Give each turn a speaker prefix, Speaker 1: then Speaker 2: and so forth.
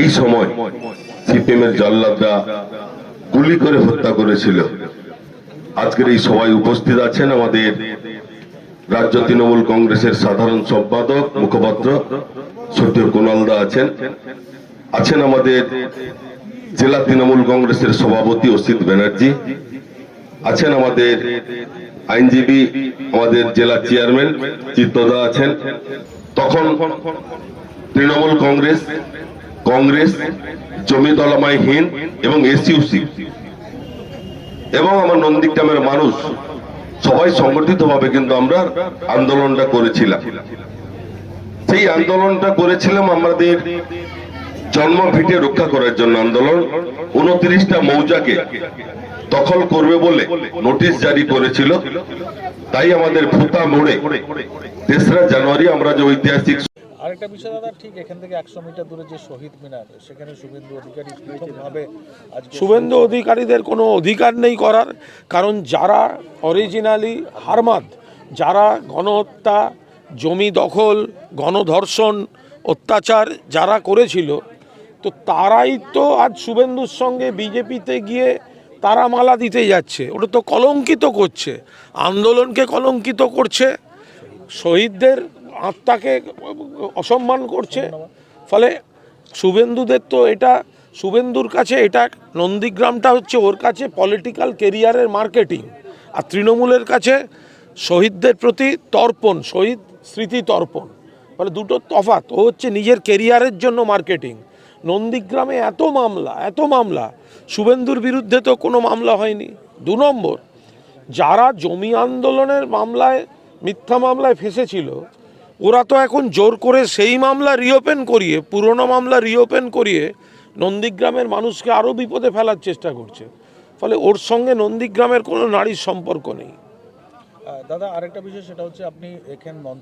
Speaker 1: এই সময় সিপিএমের জল্লাদরা গুলি করে হত্যা করেছিল। আজকের এই সভায় উপস্থিত আছেন আমাদের রাজ্য তৃণমূল কংগ্রেসের সাধারণ সম্পাদক, মুখপাত্র সত্য কুণালদা আছেন। আছেন আমাদের জেলা তৃণমূল কংগ্রেসের সভাপতি অসিত ব্যানার্জি। আছেন আমাদের আইনজীবী, আমাদের জেলা চেয়ারম্যান চিত্তদা আছেন। তখন তৃণমূল কংগ্রেস কংগ্রেস, জমি দলামাইহীন এবং এসইউসি এবং আমার নন্দীগ্রামের মানুষ, সবাই সংগঠিত ভাবে কিন্তু আমরা আন্দোলনটা করেছিলাম। সেই আন্দোলনটা করেছিলাম আমাদের জন্মভিটে রক্ষা করার জন্য আন্দোলন। উনত্রিশটা মৌজাকে দখল করবে বলে নোটিশ জারি করেছিল। তাই আমাদের ফুতা মোড়ে তেসরা জানুয়ারি আমরা যে ঐতিহাসিক
Speaker 2: আরেকটা বিষয় দাদা, ঠিক এখান থেকে একশো মিটার দূরে যে শহীদ মিনার, সেখানে শুভেন্দু অধিকারী প্রথমভাবে
Speaker 3: শুভেন্দু অধিকারীদের কোনো অধিকার নেই করার, কারণ যারা অরিজিনালি হারমাদ, যারা গণহত্যা, জমি দখল, গণধর্ষণ, অত্যাচার যারা করেছিল, তো তারাই তো আজ শুভেন্দুর সঙ্গে বিজেপিতে গিয়ে তারা মালা দিতে যাচ্ছে। ওটা তো কলঙ্কিত করছে, আন্দোলনকে কলঙ্কিত করছে। শহীদদের আত্মাকে অসম্মান করছে। ফলে শুভেন্দুদের তো এটা, শুভেন্দুর কাছে এটা নন্দীগ্রামটা হচ্ছে ওর কাছে পলিটিক্যাল কেরিয়ারের মার্কেটিং আর তৃণমূলের কাছে শহীদদের প্রতি তর্পণ, শহীদ স্মৃতি তর্পণ। ফলে দুটো তফাৎ, ও হচ্ছে নিজের কেরিয়ারের জন্য মার্কেটিং নন্দীগ্রামে এত মামলা এত মামলা, শুভেন্দুর বিরুদ্ধে তো কোনো মামলা হয়নি। দু নম্বর, যারা জমি আন্দোলনের মামলায়, মিথ্যা মামলায় ফেসেছিল ওরা তো এখন জোর করে সেই মামলা রিওপেন করিয়ে, পুরনো মামলা রিওপেন করিয়ে নন্দীগ্রামের মানুষকে আরও বিপদে ফেলার চেষ্টা করছে। ফলে ওর সঙ্গে নন্দীগ্রামের কোনো নারীর সম্পর্ক নেই।
Speaker 2: দাদা, আরেকটা বিষয় সেটা হচ্ছে আপনি এখানে মঞ্চ